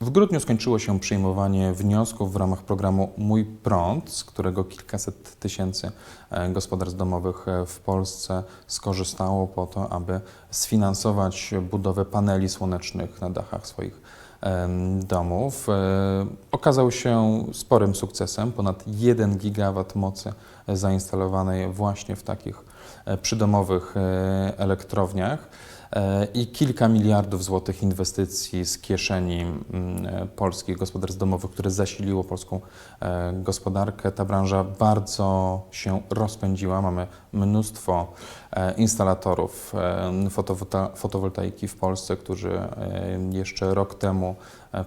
W grudniu skończyło się przyjmowanie wniosków w ramach programu Mój Prąd, z którego kilkaset tysięcy e, gospodarstw domowych e, w Polsce skorzystało po to, aby sfinansować budowę paneli słonecznych na dachach swoich domów. E, Okazał się sporym sukcesem, ponad 1 gigawatt mocy zainstalowanej właśnie w takich przydomowych elektrowniach i kilka miliardów złotych inwestycji z kieszeni mm, polskich gospodarstw domowych, które zasiliło polską e, gospodarkę. Ta branża bardzo się rozpędziła. Mamy mnóstwo e, instalatorów e, fotowolta- fotowoltaiki w Polsce, którzy jeszcze rok temu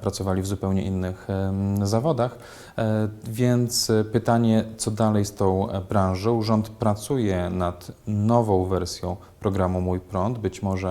pracowali w zupełnie innych zawodach. Więc pytanie, co dalej z tą branżą? Rząd pracuje nad nową wersją programu Mój Prąd. Być może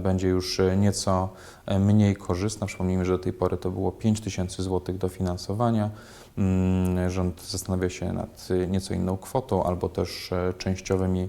będzie już e, nieco e, mniej korzystna. Przypomnijmy, że do tej pory to było 5 tysięcy złotych dofinansowania. Mm, Rząd zastanawia się nad e, nieco inną kwotą albo też częściowymi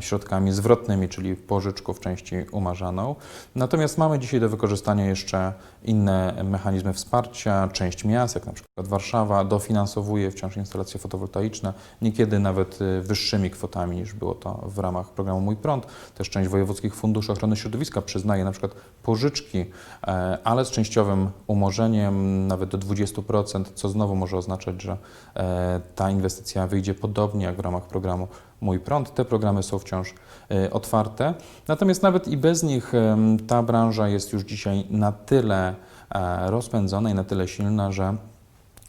środkami zwrotnymi, czyli pożyczką w części umarzaną. Natomiast mamy dzisiaj do wykorzystania jeszcze inne mechanizmy wsparcia. Część miast, jak na przykład Warszawa, dofinansowuje wciąż instalacje fotowoltaiczne, niekiedy nawet wyższymi kwotami niż było to w ramach programu Mój Prąd. Też część wojewódzkich funduszy ochrony środowiska przyznaje na przykład pożyczki, e, ale z częściowym umorzeniem nawet do 20%, co znowu może oznaczać, że e, ta inwestycja wyjdzie podobnie jak w ramach programu Mój Prąd. Te programy są wciąż e, otwarte. Natomiast nawet i bez nich ta branża jest już dzisiaj na tyle rozpędzona i na tyle silna, że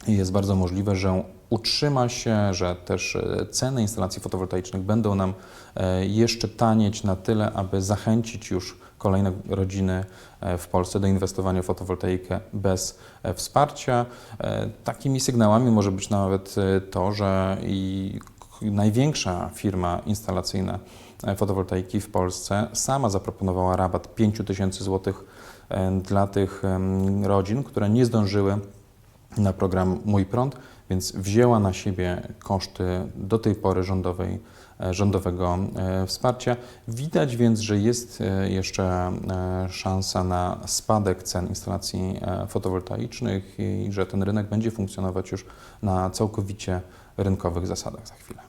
jest bardzo możliwe, że utrzyma się, że też e, ceny instalacji fotowoltaicznych będą nam e, jeszcze tanieć na tyle, aby zachęcić już kolejne rodziny e, w Polsce do inwestowania w fotowoltaikę bez wsparcia. Takimi sygnałami może być nawet to, że i największa firma instalacyjna fotowoltaiki w Polsce sama zaproponowała rabat 5 tysięcy złotych e, dla tych rodzin, które nie zdążyły na program Mój Prąd, więc wzięła na siebie koszty do tej pory rządowej, e, rządowego e, wsparcia. Widać więc, że jest e, jeszcze szansa na spadek cen instalacji fotowoltaicznych i że ten rynek będzie funkcjonować już na całkowicie rynkowych zasadach za chwilę.